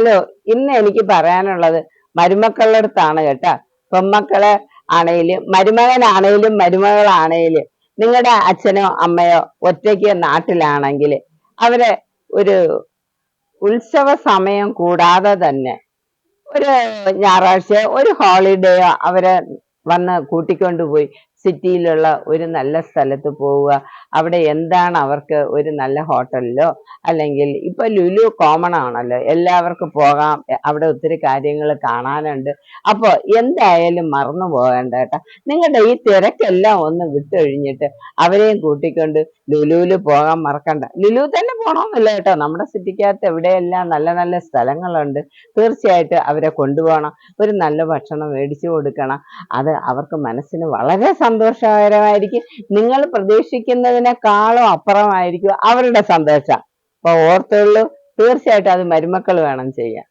Hello ഇന്ന് എനിക്ക് പറയാനുള്ളത് മരുമക്കളുടെ അടുത്താണ് കേട്ടാ. പെമ്മക്കളെ ആണേലും മരുമകനാണേലും മരുമകളാണേലും നിങ്ങളുടെ അച്ഛനോ അമ്മയോ ഒറ്റയ്ക്ക് നാട്ടിലാണെങ്കിൽ അവരെ ഒരു ഉത്സവ സമയം കൂടാതെ തന്നെ ഒരു ഞായറാഴ്ച ഒരു ഹോളിഡേയോ അവരെ വന്ന് കൂട്ടിക്കൊണ്ടുപോയി സിറ്റിയിലുള്ള ഒരു നല്ല സ്ഥലത്ത് പോവുക. അവിടെ എന്താണ് അവർക്ക് ഒരു നല്ല ഹോട്ടലിലോ അല്ലെങ്കിൽ ഇപ്പൊ ലുലു കോമൺ ആണല്ലോ. എല്ലാവർക്കും പോകാം. അവിടെ ഒത്തിരി കാര്യങ്ങൾ കാണാനുണ്ട്. അപ്പോൾ എന്തായാലും മറന്നു പോകണ്ട കേട്ടോ. നിങ്ങളുടെ ഈ തിരക്കെല്ലാം ഒന്ന് വിട്ടൊഴിഞ്ഞിട്ട് അവരെയും കൂട്ടിക്കൊണ്ട് ലുലുവിൽ പോകാൻ മറക്കണ്ട. ലുലു തന്നെ പോകണമെന്നില്ല കേട്ടോ. നമ്മുടെ സിറ്റിക്കകത്ത് എവിടെയെല്ലാം നല്ല നല്ല സ്ഥലങ്ങളുണ്ട്. തീർച്ചയായിട്ടും അവരെ കൊണ്ടുപോകണം. ഒരു നല്ല ഭക്ഷണം മേടിച്ചു കൊടുക്കണം. അത് അവർക്ക് മനസ്സിന് വളരെ സന്തോഷകരമായിരിക്കും. നിങ്ങൾ പ്രതീക്ഷിക്കുന്നതിനേക്കാളും അപ്പുറമായിരിക്കും അവരുടെ സന്തോഷം. അപ്പോൾ ഓർത്തുള്ളൂ തീർച്ചയായിട്ടും അത് മരുമക്കൾ വേണം ചെയ്യാൻ.